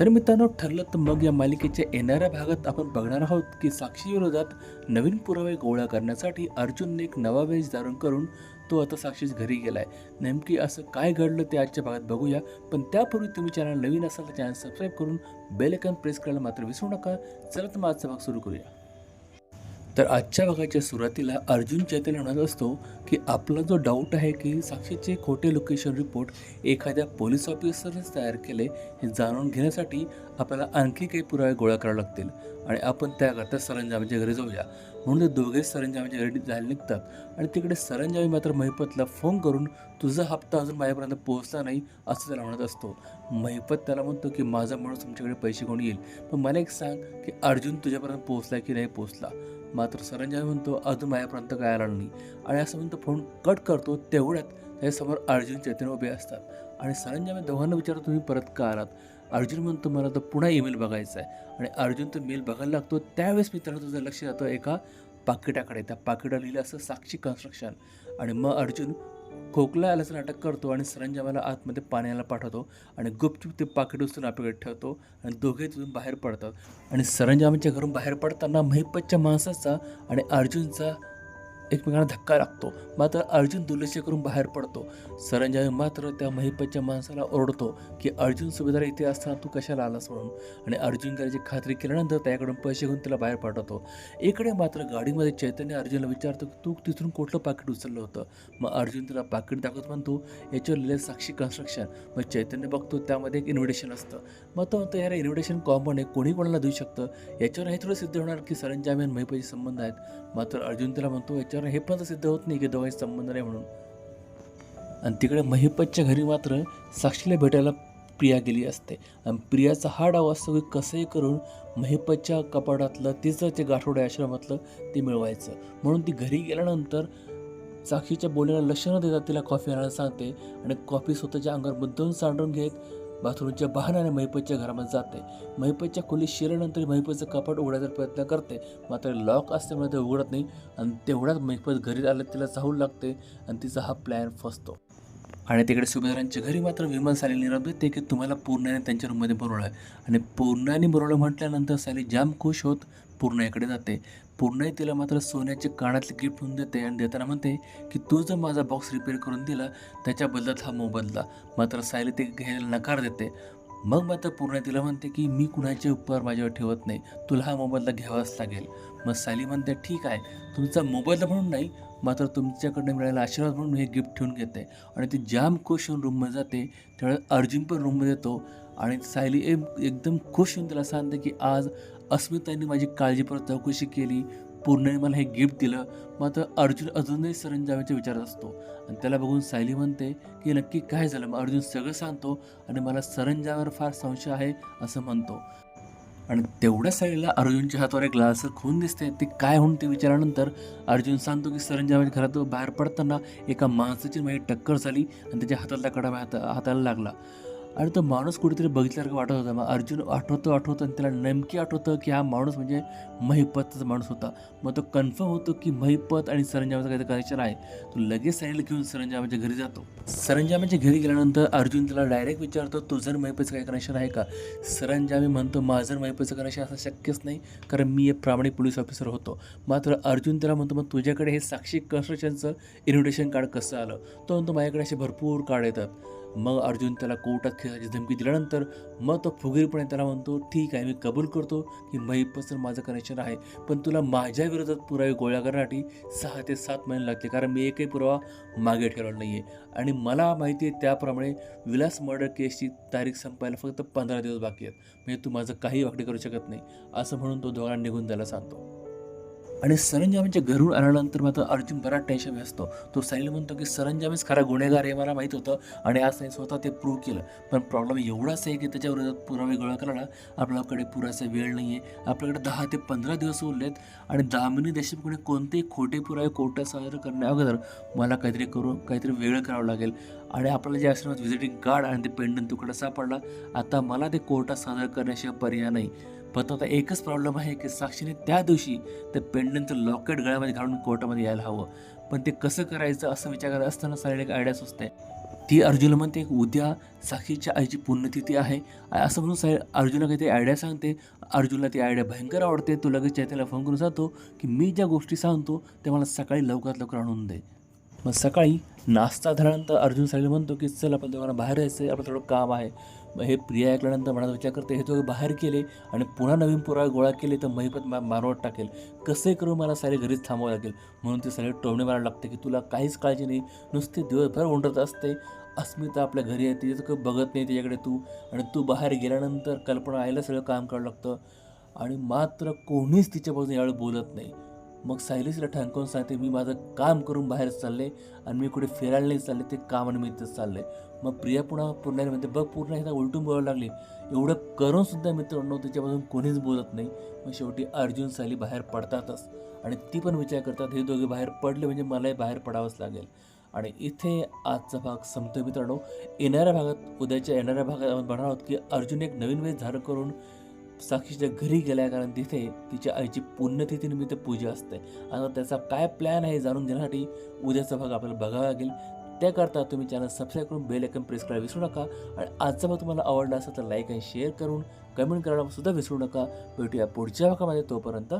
तर मित्रांनो ठरलं तर मग या मालिकेच्या येणाऱ्या भागात आपण बघणार आहोत की साक्षी विरोधात नवीन पुरावे गोळा करण्यासाठी अर्जुनने एक नवा वेश धारण करून तो आता साक्षीच घरी गेलाय. नेमकी असं काय घडलं ते आजच्या भागात बघूया पण त्यापूर्वी तुम्ही चॅनल नवीन असाल तर चॅनल सबस्क्राईब करून बेल आयकॉन प्रेस करायला मात्र विसरू नका. चला तर मग आजचा भाग सुरू करूया. तर आजच्या भागाच्या सुरुवातीला अर्जुन चैतन्य म्हणत असतो की आपला जो डाऊट आहे की साक्षीचे खोटे लोकेशन रिपोर्ट एखाद्या पोलीस ऑफिसरनेच तयार केले हे जाणून घेण्यासाठी आपल्याला आणखी काही पुरावे गोळा करावे लागतील. आणि आपण त्याकरता सरंजामाच्या घरी जाऊया. म्हणून ते दोघे सरंजामाच्या घरी जायला निघतात. आणि तिकडे सरंजामी मात्र महिपतला फोन करून तुझा हप्ता अजून माझ्यापर्यंत पोहोचला नाही असं त्याला म्हणत असतो. महिपत त्याला म्हणतो की माझा माणूस तुमच्याकडे पैसे कोण येईल. पण मला एक सांग की अर्जुन तुझ्यापर्यंत पोहोचला की नाही पोहोचला? मात्र सरंजामी म्हणतो अजून माझ्यापर्यंत काय आला नाही. आणि असं म्हणतो फोन कट करतो तेवढ्यात त्याच्यासमोर अर्जुन चैतन्य उभे असतात. आणि सरंजामी दोघांना विचारतो तुम्ही परत का आलात? अर्जुन म्हणतो मला तर पुन्हा ईमेल बघायचा आहे. आणि अर्जुन तो मेल बघायला लागतो. त्यावेळेस मित्रांनो तुझं लक्ष जातं एका पाकिटाकडे. त्या पाकिटात लिहिलं असं साक्षी कन्स्ट्रक्शन आणि मग अर्जुन खोकला आल्याचं नाटक करतो आणि सरंजामाला आतमध्ये पाण्याला पाठवतो आणि गुपचूप ते पाकिट उचलून आपल्याकडे ठेवतो आणि दोघे तिथून बाहेर पडतात. आणि सरंजामाच्या घरून बाहेर पडताना महिपतच्या माणसाचा आणि अर्जुनचा एकमेकांना धक्का लागतो. मात्र अर्जुन दुर्लक्ष करून बाहेर पडतो. सरंजामी मात्र त्या महिपतच्या माणसाला ओरडतो की अर्जुन सुभेदार इथे असताना तू कशाला आलास म्हणून? आणि अर्जुन करायची खात्री केल्यानंतर त्याकडून पैसे घेऊन त्याला बाहेर पाठवतो. इकडे मात्र गाडीमध्ये चैतन्य अर्जुनला विचारतो की तू तिथून कुठलं पाकिट उचललं होतं? मग अर्जुन त्याला पाकिट दाखवत म्हणतो याच्यावर लिहिले साक्षी कन्स्ट्रक्शन मग चैतन्य बघतो त्यामध्ये एक इन्व्हिटेशन असतं. मग तो म्हणतो यार इन्व्हिटेशन कॉमन आहे. कोणी कोणाला देऊ शकतं. याच्यावर हे थोडं सिद्ध होणार की सरंजामी आणि महिपतीचे संबंध आहेत. मात्र अर्जुन त्याला म्हणतो याच्यावर हे पण तर सिद्ध होत नाही की दोघांचे संबंध नाही म्हणून. आणि तिकडे महिपतच्या घरी मात्र साक्षीला भेटायला प्रिया गेली असते. आणि प्रियाचा हा डाव असतो की कसंही करून महिपतच्या कपाटातलं तिचं ते गाठोडे आश्रमातलं ते मिळवायचं. म्हणून ती घरी गेल्यानंतर साक्षीच्या बोलण्याला लक्ष न देता तिला कॉफी आणायला सांगते. आणि कॉफी स्वतःच्या अंगावर मुद्दाम सांडून घेत बाथरूमच्या बहानाने महिपतच्या घरामध्ये जाते. महिपतच्या खोलीत शिरल्यानंतर महिपतचं कपाट उघडायचा प्रयत्न करते. मात्र लॉक असल्यामुळे ते उघडत नाही आणि तेवढ्याच महिपत घरी आलं तिला चाहूल लागते आणि तिचा हा प्लॅन फसतो. आणि तिकडे सुभेदारांच्या घरी मात्र विमान साली निरोप देते की तुम्हाला पूर्णाने त्यांच्या रूममध्ये बोलवलं. आहे आणि पूर्णाने बोलवलं म्हटल्यानंतर साली जाम खुश होत पूर्णाकडे जाते. पूर्णाई तिला मात्र सोन्याचे कानातले गिफ्ट होऊन देते आणि देताना म्हणते की तू जर माझा बॉक्स रिपेअर करून दिला त्याच्या बदल्यात हा मोबदला. मात्र सायली ते घ्यायला नकार देते. मग मात्र पूर्ण तिला म्हणते की मी कुणाचे उपकार माझ्यावर ठेवत नाही. तुला हा मोबदला घ्यावाच लागेल. मग सायली म्हणते ठीक आहे. तुमचा मोबदला म्हणून नाही मात्र तुमच्याकडनं मिळालेला आशीर्वाद म्हणून हे गिफ्ट ठेवून घेते. आणि ती जाम खुश होऊन रूममध्ये जाते. त्यावेळेस अर्जुन पण रूममध्ये येतो. आणि सायली एकदम खुश होऊन त्याला सांगते की आज अस्मितांनी माझी काळजीपूर्वक चौकशी केली. पूर्णने मला हे गिफ्ट दिलं. मात्र अर्जुन अजूनही सरंजामीच्या विचारात असतो. आणि त्याला बघून सायली म्हणते की नक्की काय झालं? मग अर्जुन सगळं सांगतो आणि मला सरंजामावर फार संशय आहे असं म्हणतो. आणि तेवढ्या साईडला अर्जुनच्या हातावर एक लालसर खून दिसते ते काय होऊन ते विचारल्यानंतर अर्जुन सांगतो की सरंजामाच्या घरात बाहेर पडताना एका माणसाची माझी टक्कर झाली आणि त्याच्या हातातला कडा माझ्या हाता हाताला लागला. आणि तो माणूस कुठेतरी बघितल्यासारखं वाटत होता. मग अर्जुन आठवतो आठवतो आणि त्याला नेमकी आठवतं की हा माणूस म्हणजे महिपतचा माणूस होता. मग तो कन्फर्म होतो की महिपत आणि सरंजामाचं काहीतरी कनेक्शन आहे. तो लगेच साईडला घेऊन सरंजामाच्या घरी जातो. सरंजामाच्या घरी गेल्यानंतर अर्जुन त्याला डायरेक्ट विचारतो तुझं आणि महिपतचं काही कनेक्शन आहे का? सरंजामी म्हणतो माझं महिपतचं कनेक्शन असं शक्यच नाही कारण मी एक प्रामाणिक पोलीस ऑफिसर होतो. मात्र अर्जुन त्याला म्हणतो मग तुझ्याकडे हे साक्षी कन्स्ट्रक्शनचं इन्व्हिटेशन कार्ड कसं आलं? तो म्हणतो माझ्याकडे असे भरपूर कार्ड येतात. मग अर्जुन त्याला कोर्टात खेळायची धमकी दिल्यानंतर मग तो फुगीरपणे त्याला म्हणतो ठीक आहे मी कबूल करतो की महिपसर माझं कनेक्शन आहे पण तुला माझ्या विरोधात पुरावे गोळा करण्यासाठी सहा ते सात महिने लागते कारण मी एकही पुरावा मागे ठेवलेला नाही आहे आणि मला माहिती आहे त्याप्रमाणे विलास मर्डर केसची तारीख संपायला फक्त पंधरा दिवस बाकी आहेत. म्हणजे तू माझं काही वाकडी करू शकत नाही. असं म्हणून तो दोघांना निघून द्यायला सांगतो. आणि सरंजामीच्या घरून आल्यानंतर मात्र अर्जुन बराच टेन्शन असतो. तो साईला म्हणतो की सरंजामीच खरा गुन्हेगार हे मला माहीत होतं आणि आज त्याने स्वतः ते प्रूव्ह केलं. पण प्रॉब्लेम एवढाच आहे की त्याच्या विरोधात पुरावे गोळा करायला आपल्याकडे पुरासा वेळ नाही आहे आपल्याकडे दहा ते पंधरा दिवस उरलेत आणि दामिनी देशमुखने कोणतेही खोटे पुरावे कोर्टात सादर करण्या अगोदर मला काहीतरी करून काहीतरी वेळ करावं लागेल. आणि आपल्याला जे आश्रमात व्हिजिटिंग कार्ड आणि ते पेंडंट तुकडा सापडला आता मला ते कोर्टात सादर करण्याशिवाय पर्याय नाही. पण आता एकच प्रॉब्लेम आहे की साक्षीने त्या दिवशी ते पेंडंटचं लॉकेट गळ्यामध्ये घालून कोर्टामध्ये यायला हवं. पण ते कसं करायचं असं विचार करत असताना साईड एक आयडिया सुचते ती अर्जुनला म्हणते उद्या साक्षीच्या आईची पुण्यतिथी आहे. असं म्हणून साई अर्जुनला काहीतरी आयडिया सांगते. अर्जुनला ती आयडिया भयंकर आवडते. तो लगेच चैतन्याला फोन करून सांगतो की मी ज्या गोष्टी सांगतो त्या मला सकाळी लवकरात लवकर आणून दे. मग सकाळी नाश्ता झाल्यानंतर अर्जुन साईला म्हणतो की चल आपण दोघांना बाहेर यायचं आहे आपलं थोडं काम आहे. मग हे प्रिया ऐकल्यानंतर मनात विचार करते हे दोघं बाहेर केले आणि पुन्हा नवीन पुरा गोळा केले तर महिपत मा मारवत टाकेल. कसे करून मला सारे घरीच थांबावं लागेल? म्हणून ते सगळे टोमणे मारायला लागते की तुला काहीच काळजी नाही. नुसती दिवसभर ओंडत असते. अस्मिता आपल्या घरी आहे तिचं काही बघत नाही तिच्याकडे तू. आणि तू बाहेर गेल्यानंतर कल्पना आईला सगळं काम करावं लागतं. आणि मात्र कोणीच तिच्यापासून यावेळी बोलत नाही. मग सायलीसला ठणकवून सांगते मी माझं काम करून बाहेर चालले आणि मी कुठे फिरायला नाही चालले ते कामानिमित्तच चालले. मग प्रिया पुन्हा पूर्ण म्हणते बघ पूर्ण एकदा उलटून बोलायला लागली. एवढं करून सुद्धा मित्रांनो त्याच्यापासून कोणीच बोलत नाही. मग शेवटी अर्जुन सायली बाहेर पडतातच आणि ती पण विचार करतात हे दोघे बाहेर पडले म्हणजे मलाही बाहेर पडावंच लागेल. आणि इथे आजचा भाग संपतो मित्रांनो. येणाऱ्या भागात उद्याच्या येणाऱ्या भागात आपण बघणार आहोत की अर्जुन एक नवीन वेळ धारण करून साक्षीच्या घरी गेल्या कारण तिथे तिच्या आईची पुण्यतिथीनिमित्त पूजा असते. आता त्याचा काय प्लॅन आहे जाणून घेण्यासाठी उद्याचा भाग आपल्याला बघावा लागेल. त्याकरता तुम्ही चॅनल सबस्क्राईब करून बेल आयकन प्रेस करायला विसरू नका. आणि आजचा भाग तुम्हाला आवडला असेल तर लाईक आणि शेअर करून कमेंट करायला सुद्धा विसरू नका. भेटूया पुढच्या भागामध्ये. तोपर्यंत